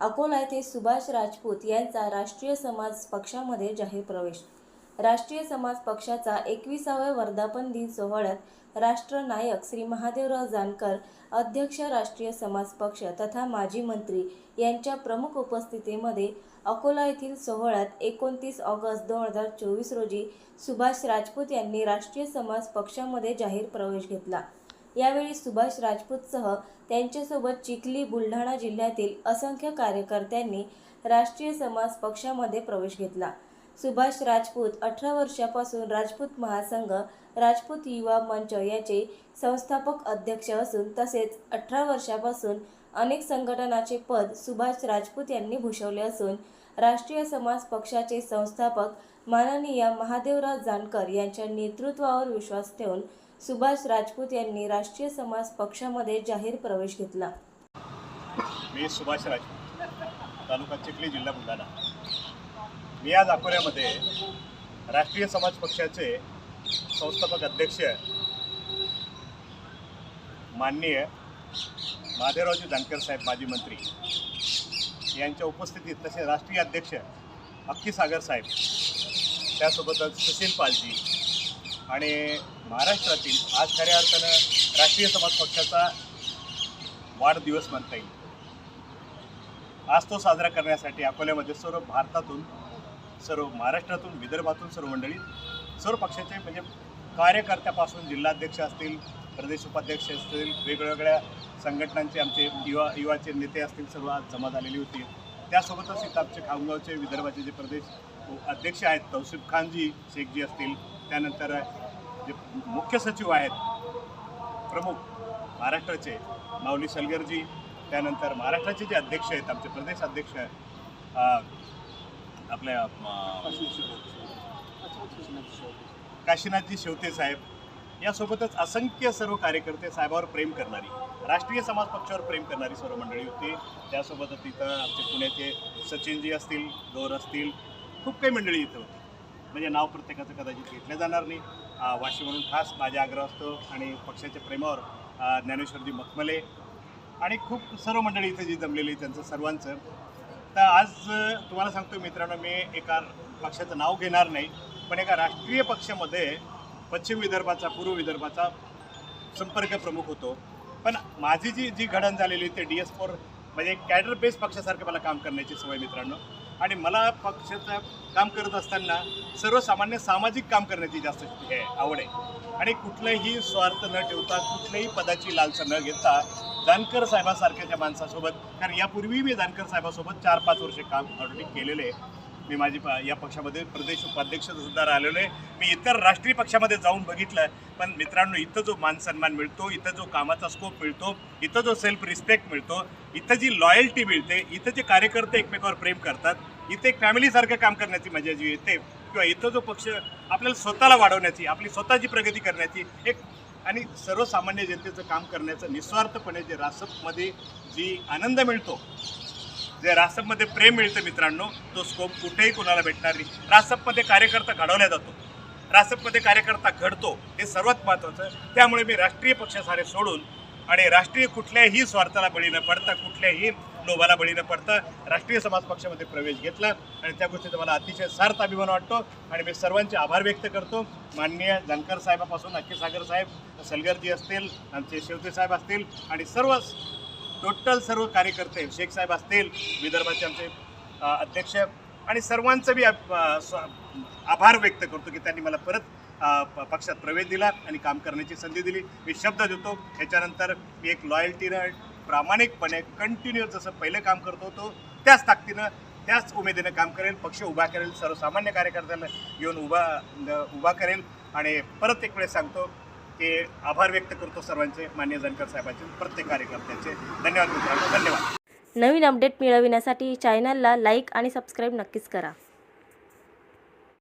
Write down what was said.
अकोला येथे सुभाष राजपूत यांचा राष्ट्रीय समाज पक्षामध्ये जाहीर प्रवेश. राष्ट्रीय समाज पक्षाचा एकविसाव्या वर्धापन दिन सोहळ्यात राष्ट्रनायक श्री महादेवराव जानकर अध्यक्ष राष्ट्रीय समाज पक्ष तथा माजी मंत्री यांच्या प्रमुख उपस्थितीमध्ये अकोला येथील सोहळ्यात एकोणतीस ऑगस्ट दोन हजार चोवीस रोजी सुभाष राजपूत यांनी राष्ट्रीय समाज पक्षामध्ये जाहीर प्रवेश घेतला. यावेळी सुभाष राजपूतसह त्यांच्यासोबत चिखली बुलढाणा जिल्ह्यातील असंख्य कार्यकर्त्यांनी राष्ट्रीय समाज पक्षामध्ये प्रवेश घेतला. सुभाष राजपूत अठरा वर्षापासून राजपूत महासंघ राजपूत युवा मंच याचे संस्थापक अध्यक्ष असून तसेच अठरा वर्षापासून अनेक संघटनाचे पद सुभाष राजपूत यांनी भूषवले असून राष्ट्रीय समाज पक्षाचे संस्थापक माननीय महादेवराव जानकर यांच्या नेतृत्वावर विश्वास ठेवून सुभाष राजपूत यांनी राष्ट्रीय समाज पक्षामध्ये जाहीर प्रवेश घेतला. मी सुभाष राजपूत तालुका चिखली जिल्हा बुलढाणा. मी आज अकोल्यामध्ये राष्ट्रीय समाज पक्षाचे संस्थापक अध्यक्ष माननीय महादेवरावजी जानकर साहेब माजी मंत्री. यांच्या उपस्थितीत तसे राष्ट्रीय अध्यक्ष अक्की सागर साहेब त्यासोबतच सुशील पालजी आणि महाराष्ट्रातील आज खऱ्या अर्थानं राष्ट्रीय समाज पक्षाचा वाढदिवस म्हणता येईल. आज तो साजरा करण्यासाठी अकोल्यामध्ये सर्व भारतातून सर्व महाराष्ट्रातून विदर्भातून सर्व मंडळी सर्व पक्षाचे म्हणजे कार्यकर्त्यापासून जिल्हाध्यक्ष असतील प्रदेश उपाध्यक्ष असतील वेगवेगळ्या संघटनांचे आमचे युवा युवाचे नेते असतील सर्व आज जमा झालेली होती. त्यासोबतच इथं आमचे खामगावचे विदर्भाचे जे प्रदेश अध्यक्ष आहेत तौसिफ खानजी शेखजी असतील त्यानंतर जे मुख्य सचिव आहेत प्रमुख महाराष्ट्राचे माऊली सलगरजी त्यानंतर महाराष्ट्राचे जे अध्यक्ष आहेत आमचे प्रदेश अध्यक्ष आपल्या काशीनाथजी शेवते साहेब यासोबतच असंख्य सर्व कार्यकर्ते साहेबावर प्रेम करणारी राष्ट्रीय समाज पक्षावर प्रेम करणारी सर्व मंडळी होती. त्यासोबतच तिथं आमचे पुण्याचे सचिनजी असतील गौर असतील खूप काही मंडळी इथं होती. म्हणजे नाव प्रत्येकाचं कदाचित घेतलं जाणार नाही. वाशी म्हणून खास माझा आग्रह असतो आणि पक्षाच्या प्रेमावर ज्ञानेश्वरजी मखमले आणि खूप सर्व मंडळी इथे जी जमलेली त्यांचं सर्वांचं. तर आज तुम्हाला सांगतो मित्रांनो मी एका पक्षाचं नाव घेणार नाही पण एका राष्ट्रीय पक्षामध्ये पश्चिम विदर्भाचा पूर्व विदर्भाचा संपर्क प्रमुख होतो. पण माझी जी जी घडण झालेली ते डी एस फोर म्हणजे कॅडर बेस पक्षासारखं मला काम करण्याची सवय मित्रांनो. आणि मला पक्षाचं काम करत असताना सर्वसामान्य सामाजिक काम करण्याची जास्त हे आहे, आवड आहे. आणि कुठलंही स्वार्थ न ठेवता कुठल्याही पदाची लालसा न घेता जानकर साहेबासारख्याच्या माणसासोबत कारण यापूर्वी मी जानकर साहेबासोबत चार पाच वर्षे काम ऑलरेडी केलेले आहे. मी माझी या पक्षामध्ये प्रदेश उपाध्यक्ष सुद्धा राहिलेलो आहे. मी इतर राष्ट्रीय पक्षामध्ये जाऊन बघितलं पण मित्रांनो इथं जो मान सन्मान मिळतो इथं जो कामाचा स्कोप मिळतो इथं जो सेल्फ रिस्पेक्ट मिळतो इथं जी लॉयल्टी मिळते इथं जे कार्यकर्ते एकमेकावर प्रेम करतात इथे एक फॅमिलीसारखं काम करण्याची मजा जी येते किंवा इथं जो पक्ष आपल्याला स्वतःला वाढवण्याची आपली स्वतःची प्रगती करण्याची एक आणि सर्वसामान्य जनतेचं काम करण्याचं निस्वार्थपणे जे रासपमध्ये जी आनंद मिळतो जे रासपमध्ये प्रेम मिळतं मित्रांनो तो स्कोप कुठेही कुणाला भेटणार नाही. रासपमध्ये कार्यकर्ता घडवला जातो. रासपमध्ये कार्यकर्ता घडतो हे सर्वात महत्त्वाचं त्यामुळे मी राष्ट्रीय पक्ष सारे सोडून आणि राष्ट्रीय कुठल्याही स्वार्थाला बळी न पडता कुठल्याही लोभाला बळी न पडता राष्ट्रीय समाज पक्षामध्ये प्रवेश घेतला. आणि त्या गोष्टीचा मला अतिशय सार्थ अभिमान वाटतो. आणि मी सर्वांचे आभार व्यक्त करतो. माननीय जानकर साहेबापासून अक्की सागर साहेब सलगरजी असतील आमचे शेवते साहेब असतील आणि सर्व टोटल सर्व कार्यकर्ते शेख साहेब असतील विदर्भाचे आमचे अध्यक्ष आणि सर्वांचं मी स्व- आभार व्यक्त करतो की त्यांनी मला परत प- पक्षात प्रवेश दिला आणि काम करण्याची संधी दिली. मी शब्द देतो ह्याच्यानंतर मी एक लॉयल्टीनं प्रामाणिकपणे कंटिन्यू जसं पहिले काम करत होतो त्याच ताकदीनं त्याच उमेदीनं काम करेल पक्ष उभा करेल सर्वसामान्य कार्यकर्त्यांना येऊन उभा उभा करेल आणि परत एक वेळेस सांगतो की आभार व्यक्त करतो सर्वांचे. मान्य जानकर साहेबांचे प्रत्येक कार्यकर्त्यांचे. धन्यवाद मित्रांनो. धन्यवाद. नवीन अपडेट मिळविण्यासाठी चॅनलला लाईक आणि सबस्क्राईब नक्कीच करा.